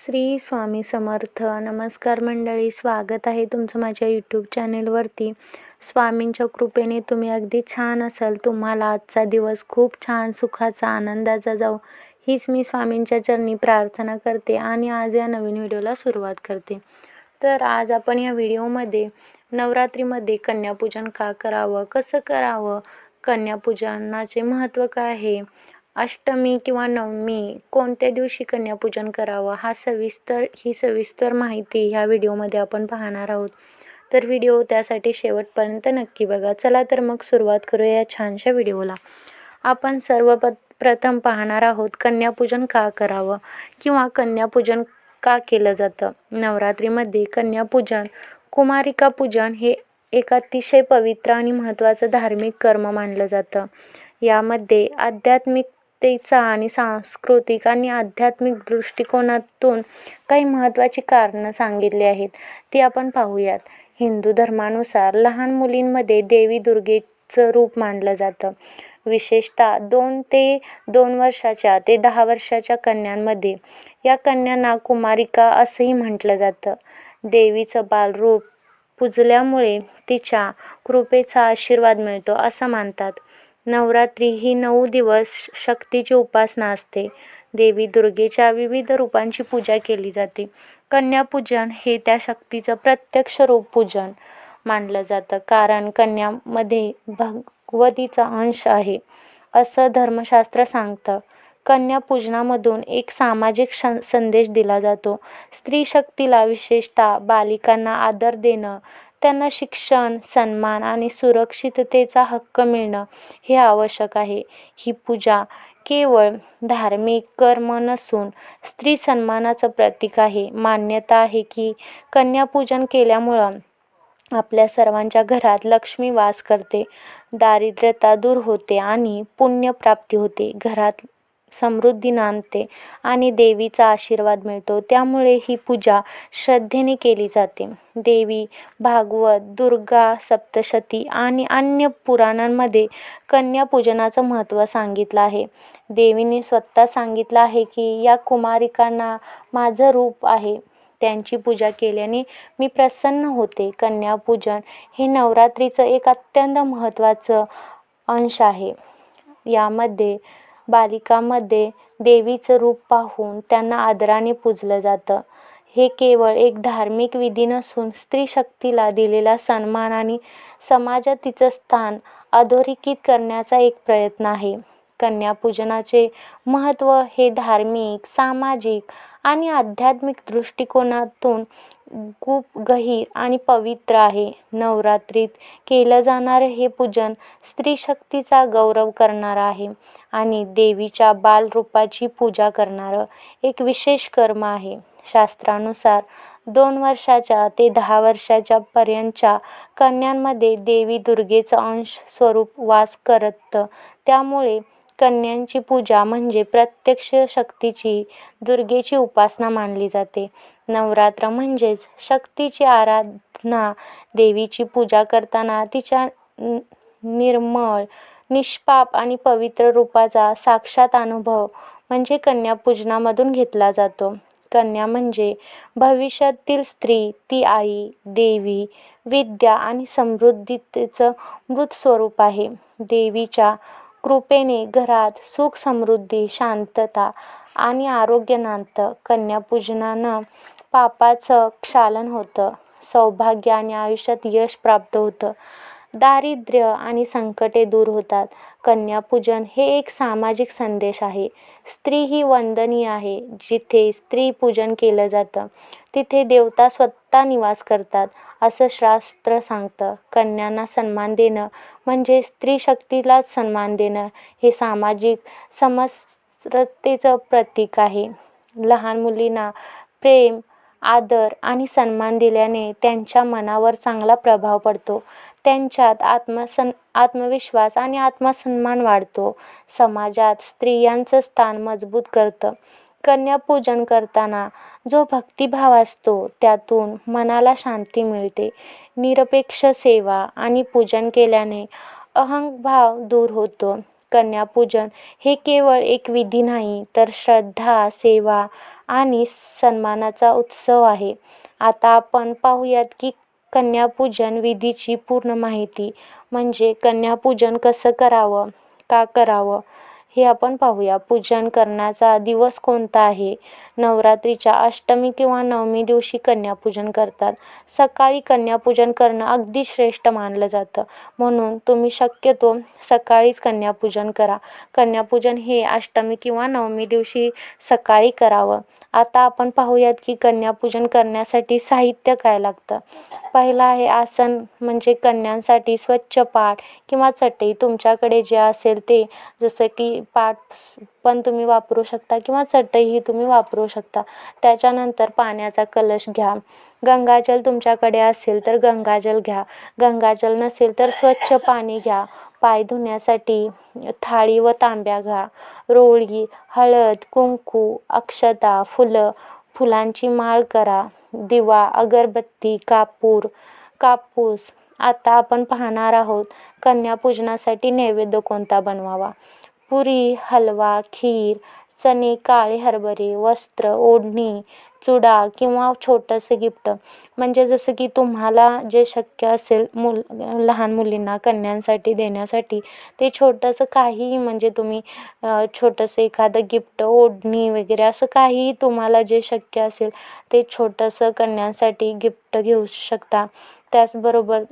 श्री स्वामी समर्थ. नमस्कार मंडळी स्वागत आहे तुमचं माझ्या यूट्यूब चॅनेलवरती स्वामींच्या कृपेने तुम्ही अगदी छान असाल. तुम्हाला आजचा दिवस खूप छान सुखाचा आनंदाचा जाऊ हीच मी स्वामींच्या चरणी प्रार्थना करते आणि आज या नवीन व्हिडिओला सुरुवात करते. तर आज आपण या व्हिडिओमध्ये नवरात्रीमध्ये कन्यापूजन का करावं कसं करावं कन्यापूजनाचे महत्त्व काय आहे अष्टमी किंवा नवमी कोणत्या दिवशी कन्यापूजन करावं हा सविस्तर ही सविस्तर माहिती ह्या व्हिडिओमध्ये आपण पाहणार आहोत. तर व्हिडिओ त्यासाठी शेवटपर्यंत नक्की बघा. चला तर मग सुरुवात करूया या छानशा व्हिडिओला. आपण सर्व प्रथम पाहणार आहोत कन्यापूजन का करावं किंवा कन्यापूजन का केलं जातं? नवरात्रीमध्ये कन्यापूजन कुमारिका पूजन हे एक अतिशय पवित्र आणि महत्त्वाचं धार्मिक कर्म मानलं जातं. यामध्ये आध्यात्मिक आध्यात्मिकतेचा आणि सांस्कृतिक आणि आध्यात्मिक दृष्टिकोनातून काही महत्त्वाची कारणं सांगितली आहेत ती आपण पाहूयात. हिंदू धर्मानुसार लहान मुलींमध्ये देवी दुर्गेचं रूप मानलं जातं. विशेषतः दोन ते दोन वर्षाच्या ते दहा वर्षाच्या कन्यांमध्ये. या कन्यांना कुमारिका असंही म्हटलं जातं. देवीचं बालरूप पूजल्यामुळे तिच्या कृपेचा आशीर्वाद मिळतो असं मानतात. नवरात्री ही नऊ दिवस शक्तीची उपासना असते. देवी दुर्गेच्या विविध रूपांची पूजा केली जाते. कन्यापूजन हे त्या शक्तीचं प्रत्यक्ष रूप पूजन मानलं जातं. कारण कन्यामध्ये भगवतीचा अंश आहे. असं धर्मशास्त्र सांगतं. कन्यापूजनामधून एक सामाजिक श संदेश दिला जातो. स्त्री शक्तीला विशेषतः बालिकांना आदर देणं त्यांना शिक्षण सन्मान आणि सुरक्षिततेचा हक्क मिळणं हे आवश्यक आहे. ही पूजा केवळ धार्मिक कर्म नसून स्त्री सन्मानाचं प्रतीक आहे. मान्यता आहे की कन्यापूजन केल्यामुळं आपल्या सर्वांच्या घरात लक्ष्मी वास करते दारिद्र्यता दूर होते आणि पुण्यप्राप्ती होते. घरात समृद्धी नांदते आणि देवीचा आशीर्वाद मिळतो. त्यामुळे ही पूजा श्रद्धेने केली जाते. देवी भागवत दुर्गा सप्तशती आणि अन्य पुराणांमध्ये कन्यापूजनाचं महत्त्व सांगितलं आहे. देवीने स्वतः सांगितलं आहे की या कुमारिकांना माझं रूप आहे. त्यांची पूजा केल्याने मी प्रसन्न होते. कन्यापूजन हे नवरात्रीचं एक अत्यंत महत्त्वाचं अंश आहे. यामध्ये बालिकांमध्ये देवीचं रूप पाहून त्यांना आदराने पूजलं जातं. हे केवळ एक धार्मिक विधी नसून स्त्री शक्तीला दिलेला सन्मान आणि समाजात तिचं स्थान अधोरेखित करण्याचा एक प्रयत्न आहे. कन्यापूजनाचे महत्त्व हे धार्मिक सामाजिक आणि आध्यात्मिक दृष्टिकोनातून खूप गहीर आणि पवित्र आहे. नवरात्रीत केलं जाणारं हे पूजन स्त्री शक्तीचा गौरव करणारं आहे आणि देवीच्या बालरूपाची पूजा करणारं एक विशेष कर्म आहे. शास्त्रानुसार दोन वर्षाच्या ते दहा वर्षाच्या पर्यंतच्या कन्यांमध्ये देवी दुर्गेचं अंश स्वरूप वास करत. त्यामुळे कन्यांची पूजा म्हणजे प्रत्यक्ष शक्तीची दुर्गेची उपासना मानली जाते. नवरात्र म्हणजेच शक्तीची आराधना. देवीची पूजा करताना तिच्या निर्मळ निष्पाप आणि पवित्र रूपाचा साक्षात अनुभव म्हणजे कन्यापूजनामधून घेतला जातो. कन्या म्हणजे भविष्यातील स्त्री ती आई देवी विद्या आणि समृद्धीचं मृत स्वरूप आहे. देवीच्या कृपेने घरात सुख समृद्धी शांतता आणि आरोग्य नांदतं कन्यापूजनानं पापाचं क्षालन होतं. सौभाग्य आणि आयुष्यात यश प्राप्त होतं. दारिद्र्य आणि संकटे दूर होतात. कन्यापूजन हे एक सामाजिक संदेश आहे. स्त्री ही वंदनीय आहे. जिथे स्त्री पूजन केलं जातं तिथे देवता स्वतः निवास करतात असं शास्त्र सांगतं. कन्यांना सन्मान देणं म्हणजे स्त्री शक्तीलाच सन्मान देणं हे सामाजिक समरसतेचं प्रतीक आहे. लहान मुलींना प्रेम आदर आणि सन्मान दिल्याने त्यांच्या मनावर चांगला प्रभाव पडतो. त्यांच्यात आत्मसन आत्मविश्वास आणि आत्मसन्मान वाढतो. समाजात स्त्रियांचं स्थान मजबूत करतं. कन्यापूजन करताना जो भक्तिभाव असतो त्यातून मनाला शांती मिळते. निरपेक्ष सेवा आणि पूजन केल्याने अहंभाव दूर होतो. कन्यापूजन हे केवळ एक विधी नाही तर श्रद्धा सेवा आणि सन्मानाचा उत्सव आहे. आता आपण पाहूयात की कन्यापूजन विधीची पूर्ण माहिती. म्हणजे कन्यापूजन कसं करावं का करावं? हे आपण पाहूया. पूजन करण्याचा दिवस कोणता आहे? नवरात्रीच्या अष्टमी किंवा नवमी दिवशी कन्यापूजन करतात. सकाळी कन्यापूजन करणं अगदी श्रेष्ठ मानलं जातं. म्हणून तुम्ही शक्यतो सकाळीच कन्यापूजन करा. कन्यापूजन हे अष्टमी किंवा नवमी दिवशी सकाळी करावं. आता आपण पाहूयात की कन्यापूजन करण्यासाठी साहित्य काय लागतं? पहिलं आहे आसन म्हणजे कन्यांसाठी स्वच्छ पाट किंवा चटई तुमच्याकडे जे असेल ते जसं की पाट पण तुम्ही वापरू शकता किंवा चटईही तुम्ही वापरू शकता. त्याच्यानंतर पाण्याचा कलश घ्या. गंगाजल तुमच्याकडे असेल तर गंगाजल घ्या. गंगाजल नसेल तर स्वच्छ पाणी घ्या. पाय धुण्यासाठी थाळी व तांब्या घ्या. रोळी हळद कुंकू अक्षता फुलं फुलांची माळ करा. दिवा अगरबत्ती कापूर कापूस. आता आपण पाहणार आहोत कन्यापूजनासाठी नैवेद्य कोणता बनवावा? पुरी हलवा खीर चणे काळे हरभरे वस्त्र ओढणी चुडा किंवा छोटंसं गिफ्ट. म्हणजे जसं की तुम्हाला जे शक्य असेल मुल लहान मुलींना कन्यांसाठी देण्यासाठी ते छोटंसं काहीही म्हणजे तुम्ही छोटंसं एखादं गिफ्ट ओढणी वगैरे असं काहीही तुम्हाला जे शक्य असेल ते छोटंसं कन्यांसाठी गिफ्ट घेऊ शकता. त्याचबरोबर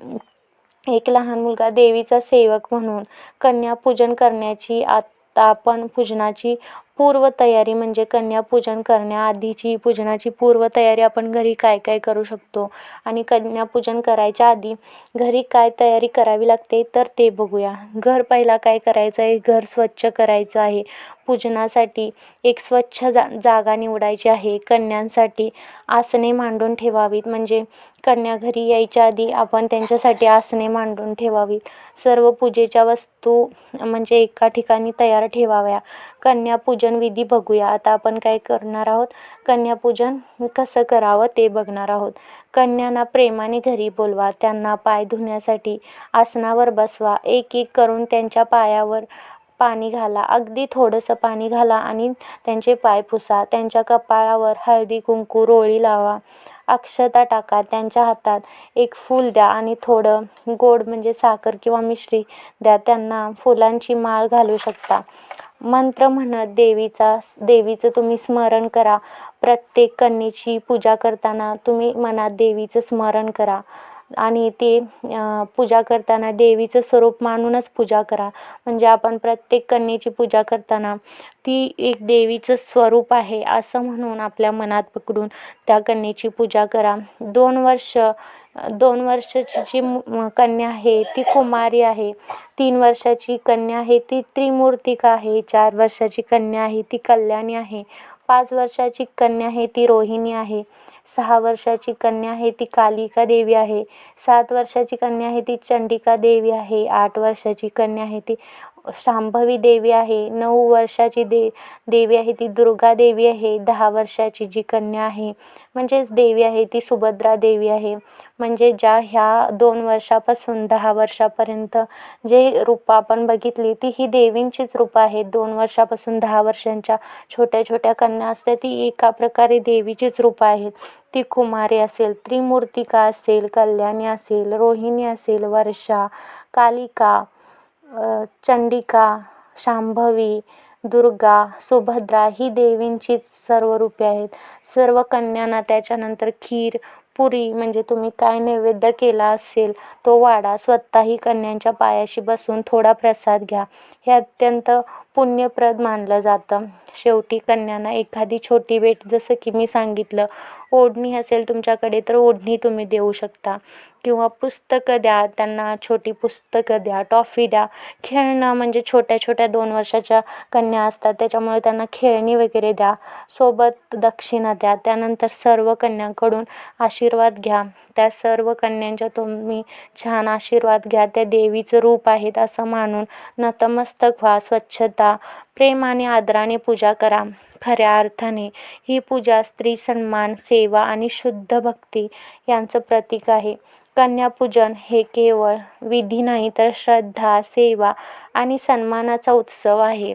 एक लहान मुलगा देवीचा सेवक म्हणून कन्यापूजन करण्याची आता आपण पूजनाची पूर्वतयारी म्हणजे कन्यापूजन करण्याआधीची पूजनाची पूर्वतयारी आपण घरी काय काय करू शकतो आणि कन्यापूजन करायच्या आधी घरी काय तयारी करावी लागते तर ते बघूया. घर पहिला काय करायचं आहे? घर स्वच्छ करायचं आहे. पूजनासाठी एक स्वच्छ जा जागा निवडायची आहे. कन्यांसाठी आसने मांडून ठेवावीत. म्हणजे कन्या घरी यायच्या आधी आपण त्यांच्यासाठी आसने मांडून ठेवावीत. सर्व पूजेच्या वस्तू म्हणजे एका ठिकाणी तयार ठेवाव्या. कन्यापूजन विधी बघूया. आता आपण काय करणार आहोत? कन्यापूजन कसं करावं ते बघणार आहोत. कन्यांना प्रेमाने घरी बोलवा. त्यांना पाय धुण्यासाठी आसनावर बसवा. एक एक करून त्यांच्या पायावर पाणी घाला. अगदी थोडंसं पाणी घाला आणि त्यांचे पाय पुसा. त्यांच्या कपाळावर हळदी कुंकू रोळी लावा. अक्षता टाका. त्यांच्या हातात एक फूल द्या आणि थोडं गोड म्हणजे साखर किंवा मिश्री द्या. त्यांना फुलांची माळ घालू शकता. मंत्र म्हणत देवीचा देवीचं तुम्ही स्मरण करा. प्रत्येक कन्येची पूजा करताना तुम्ही मनात देवीचं स्मरण करा. आणि ते पूजा करताना देवीचं स्वरूप मानूनच पूजा करा. म्हणजे आपण प्रत्येक कन्येची पूजा करताना ती एक देवीचं स्वरूप आहे असं म्हणून आपल्या मनात पकडून त्या कन्येची पूजा करा. दोन वर्ष दोन वर्षाची जी कन्या आहे ती कुमारी आहे. तीन वर्षाची कन्या आहे ती त्रिमूर्तिका आहे. चार वर्षाची कन्या आहे ती कल्याणी आहे. पाच वर्षाची कन्या आहे ती रोहिणी आहे. सहा वर्षाची कन्या आहे ती कालिका देवी आहे. सात वर्षाची कन्या आहे ती चंडिका देवी आहे. आठ वर्षाची कन्या आहे ती शांभवी देवी आहे. नऊ वर्षाची दे देवी आहे ती दुर्गा देवी आहे. दहा वर्षाची जी कन्या आहे म्हणजेच देवी आहे ती सुभद्रा देवी आहे. म्हणजे ज्या ह्या दोन वर्षापासून दहा वर्षापर्यंत जे रूपं आपण बघितली ती ही देवींचीच रूपं आहेत. दोन वर्षापासून दहा वर्षांच्या छोट्या छोट्या कन्या असतात ती एका प्रकारे देवीचीच रूपं आहेत. ती कुमारी असेल त्रिमूर्तिका असेल कल्याणी असेल रोहिणी असेल वर्षा कालिका चंडिका शांभवी दुर्गा सुभद्रा ही देवींचीच सर्व रूपे आहेत. सर्व कन्यांना त्याच्यानंतर खीर पुरी म्हणजे तुम्ही काय नैवेद्य केला असेल तो वाडा स्वतःही कन्यांच्या पायाशी बसून थोडा प्रसाद घ्या. हे अत्यंत पुण्यप्रद मानलं जातं. शेवटी कन्यांना एखादी छोटी भेट जसं की मी सांगितलं ओढणी असेल तुमच्याकडे तर ओढणी तुम्ही देऊ शकता. किंवा पुस्तकं द्या त्यांना छोटी पुस्तकं द्या टॉफी द्या. खेळणं म्हणजे छोट्या छोट्या दोन वर्षाच्या कन्या असतात त्याच्यामुळे त्यांना खेळणी वगैरे द्या. सोबत दक्षिणा द्या त्यानंतर सर्व कन्यांकडून आशीर्वाद घ्या. त्या सर्व कन्यांच्या तुम्ही छान आशीर्वाद घ्या. त्या देवीचं रूप आहेत असं मानून नतमस्तक व्हा स्वच्छता. प्रेम आणि आदराने पूजा करा. खऱ्या अर्थाने ही पूजा स्त्री सन्मान सेवा आणि शुद्ध भक्ती यांचं प्रतीक आहे. कन्यापूजन हे केवळ विधी नाही तर श्रद्धा सेवा आणि सन्मानाचा उत्सव आहे.